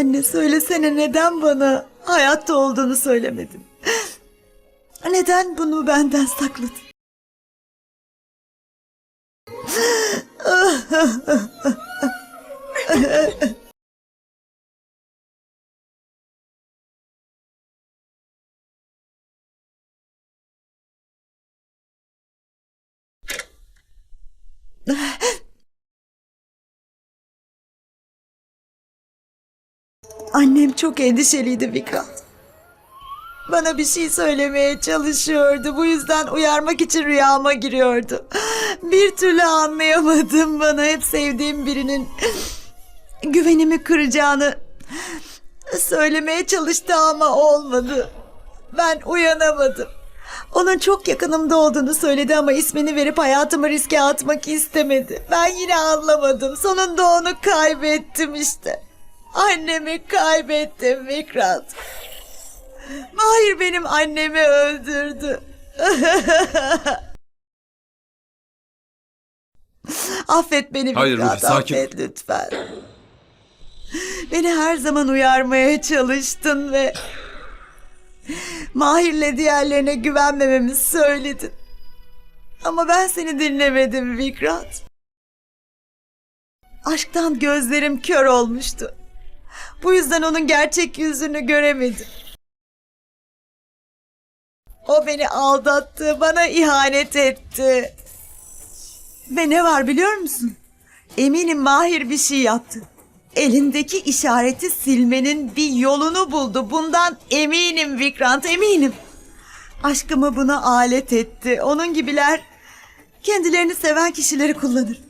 Anne söylesene neden bana hayatta olduğunu söylemedin? Neden bunu benden sakladın? Annem çok endişeliydi Vikrant. Bana bir şey söylemeye çalışıyordu. Bu yüzden uyarmak için rüyama giriyordu. Bir türlü anlayamadım bana hep sevdiğim birinin güvenimi kıracağını söylemeye çalıştı ama olmadı. Ben uyanamadım. Onun çok yakınımda olduğunu söyledi ama ismini verip hayatımı riske atmak istemedi. Ben yine anlamadım. Sonunda onu kaybettim işte. Annemi kaybettim Vikrant. Mahir benim annemi öldürdü. affet beni Hayır, Vikrant, Ruhi, sakin affet lütfen. Beni her zaman uyarmaya çalıştın ve... Mahir'le diğerlerine güvenmememi söyledin. Ama ben seni dinlemedim Vikrant. Aşktan gözlerim kör olmuştu. Bu yüzden onun gerçek yüzünü göremedim. O beni aldattı, bana ihanet etti. Ve ne var biliyor musun? Eminim Mahir bir şey yaptı. Elindeki işareti silmenin bir yolunu buldu. Bundan eminim Vikrant, eminim. Aşkımı buna alet etti. Onun gibiler kendilerini seven kişileri kullanır.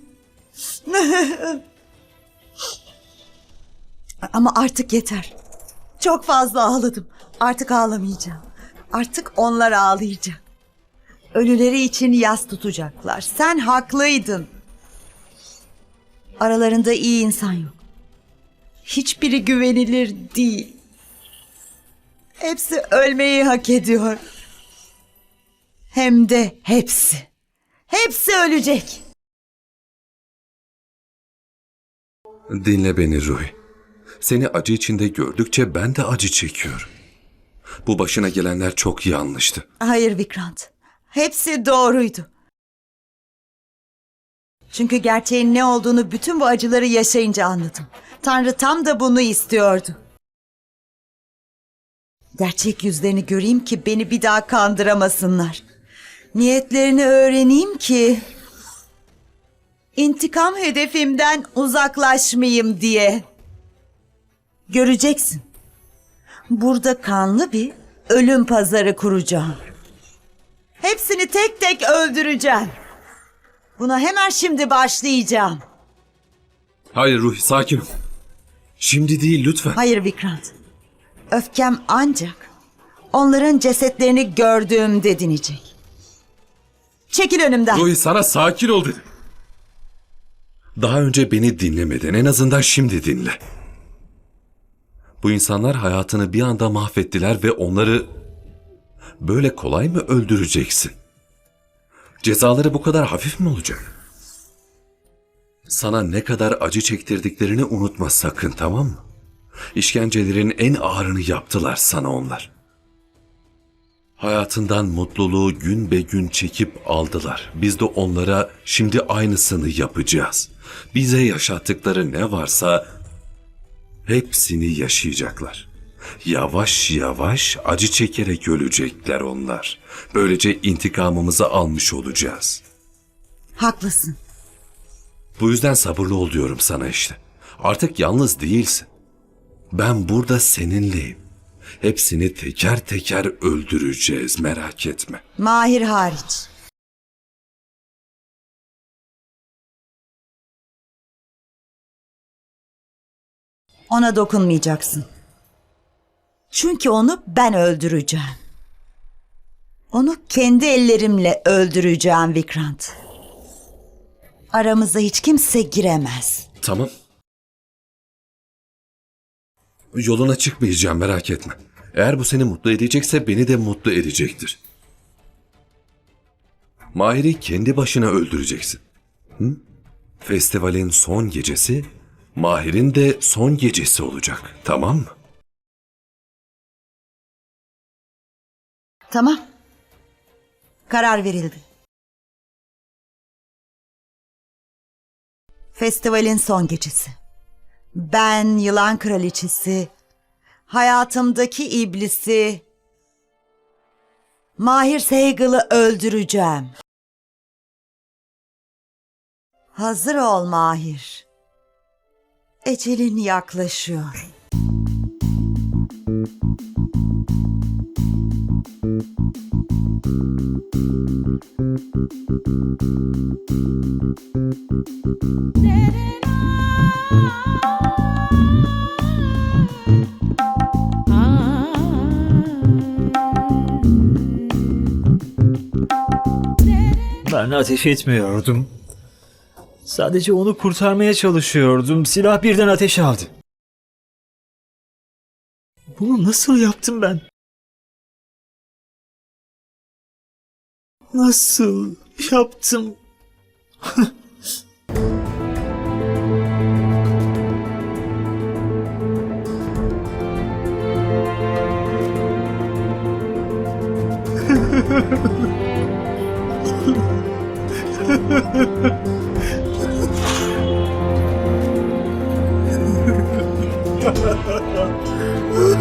Ama artık yeter. Çok fazla ağladım. Artık ağlamayacağım. Artık onlar ağlayacak. Ölüleri için yas tutacaklar. Sen haklıydın. Aralarında iyi insan yok. Hiçbiri güvenilir değil. Hepsi ölmeyi hak ediyor. Hem de hepsi. Hepsi ölecek. Dinle beni Ruhi. Seni acı içinde gördükçe ben de acı çekiyorum. Bu başına gelenler çok yanlıştı. Hayır Vikrant. Hepsi doğruydu. Çünkü gerçeğin ne olduğunu bütün bu acıları yaşayınca anladım. Tanrı tam da bunu istiyordu. Gerçek yüzlerini göreyim ki beni bir daha kandıramasınlar. Niyetlerini öğreneyim ki intikam hedefimden uzaklaşmayayım diye. Göreceksin. Burada kanlı bir ölüm pazarı kuracağım. Hepsini tek tek öldüreceğim. Buna hemen şimdi başlayacağım. Hayır Ruhi sakin ol. Şimdi değil lütfen. Hayır Vikrant. Öfkem ancak onların cesetlerini gördüğümde dinecek. Çekil önümden. Ruhi sana sakin ol dedim. Daha önce beni dinlemedin. En azından şimdi dinle. Bu insanlar hayatını bir anda mahvettiler ve onları böyle kolay mı öldüreceksin? Cezaları bu kadar hafif mi olacak? Sana ne kadar acı çektirdiklerini unutma sakın tamam mı? İşkencelerin en ağırını yaptılar sana onlar. Hayatından mutluluğu gün be gün çekip aldılar. Biz de onlara şimdi aynısını yapacağız. Bize yaşattıkları ne varsa hepsini yaşayacaklar. Yavaş yavaş acı çekerek ölecekler onlar. Böylece intikamımızı almış olacağız. Haklısın. Bu yüzden sabırlı ol diyorum sana işte. Artık yalnız değilsin. Ben burada seninleyim. Hepsini teker teker öldüreceğiz merak etme. Mahir hariç. Ona dokunmayacaksın. Çünkü onu ben öldüreceğim. Onu kendi ellerimle öldüreceğim Vikrant. Aramıza hiç kimse giremez. Tamam. Yoluna çıkmayacağım merak etme. Eğer bu seni mutlu edecekse beni de mutlu edecektir. Mahir'i kendi başına öldüreceksin. Hı? Festivalin son gecesi Mahir'in de son gecesi olacak. Tamam mı? Tamam. Karar verildi. Festivalin son gecesi. Ben yılan kraliçesi, hayatımdaki iblisi, Mahir Seygal'ı öldüreceğim. Hazır ol Mahir. Ecelin yaklaşıyor. Ben ateş etmiyordum. Sadece onu kurtarmaya çalışıyordum. Silah birden ateş aldı. Bunu nasıl yaptım ben? Nasıl yaptım?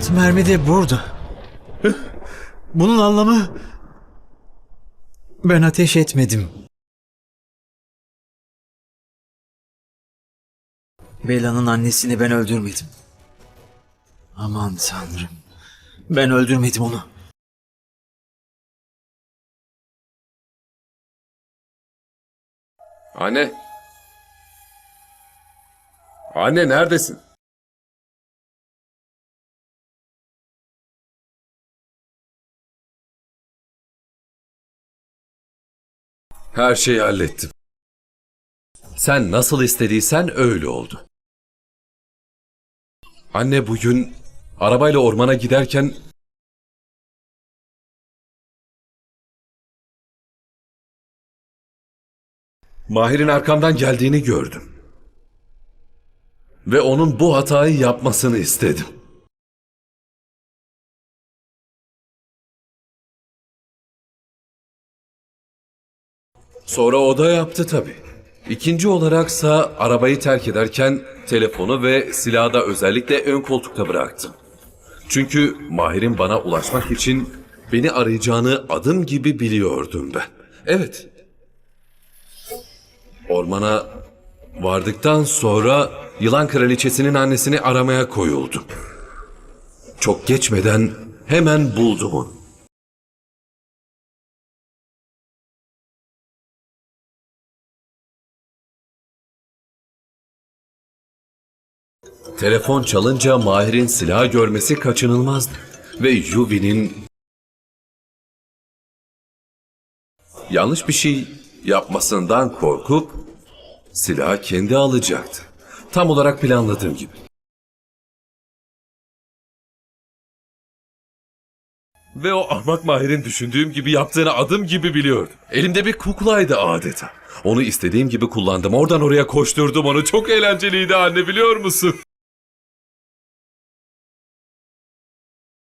Altı mermi de burada. Bunun anlamı... Ben ateş etmedim. Bella'nın annesini ben öldürmedim. Aman tanrım. Ben öldürmedim onu. Anne. Anne neredesin? Her şeyi hallettim. Sen nasıl istediysen öyle oldu. Anne bugün arabayla ormana giderken Mahir'in arkamdan geldiğini gördüm. Ve onun bu hatayı yapmasını istedim. Sonra o da yaptı tabii. İkinci olaraksa arabayı terk ederken telefonu ve silahı da özellikle ön koltukta bıraktım. Çünkü Mahir'in bana ulaşmak için beni arayacağını adım gibi biliyordum ben. Evet, Ormana vardıktan sonra yılan kraliçesinin annesini aramaya koyuldum. Çok geçmeden hemen buldum onu. Telefon çalınca Mahir'in silah görmesi kaçınılmazdı. Ve Yuvi'nin yanlış bir şey yapmasından korkup silahı kendi alacaktı. Tam olarak planladığım gibi. Ve o ahmak Mahir'in düşündüğüm gibi yaptığını adım gibi biliyordum. Elimde bir kuklaydı adeta. Onu istediğim gibi kullandım. Oradan oraya koşturdum onu. Çok eğlenceliydi anne biliyor musun?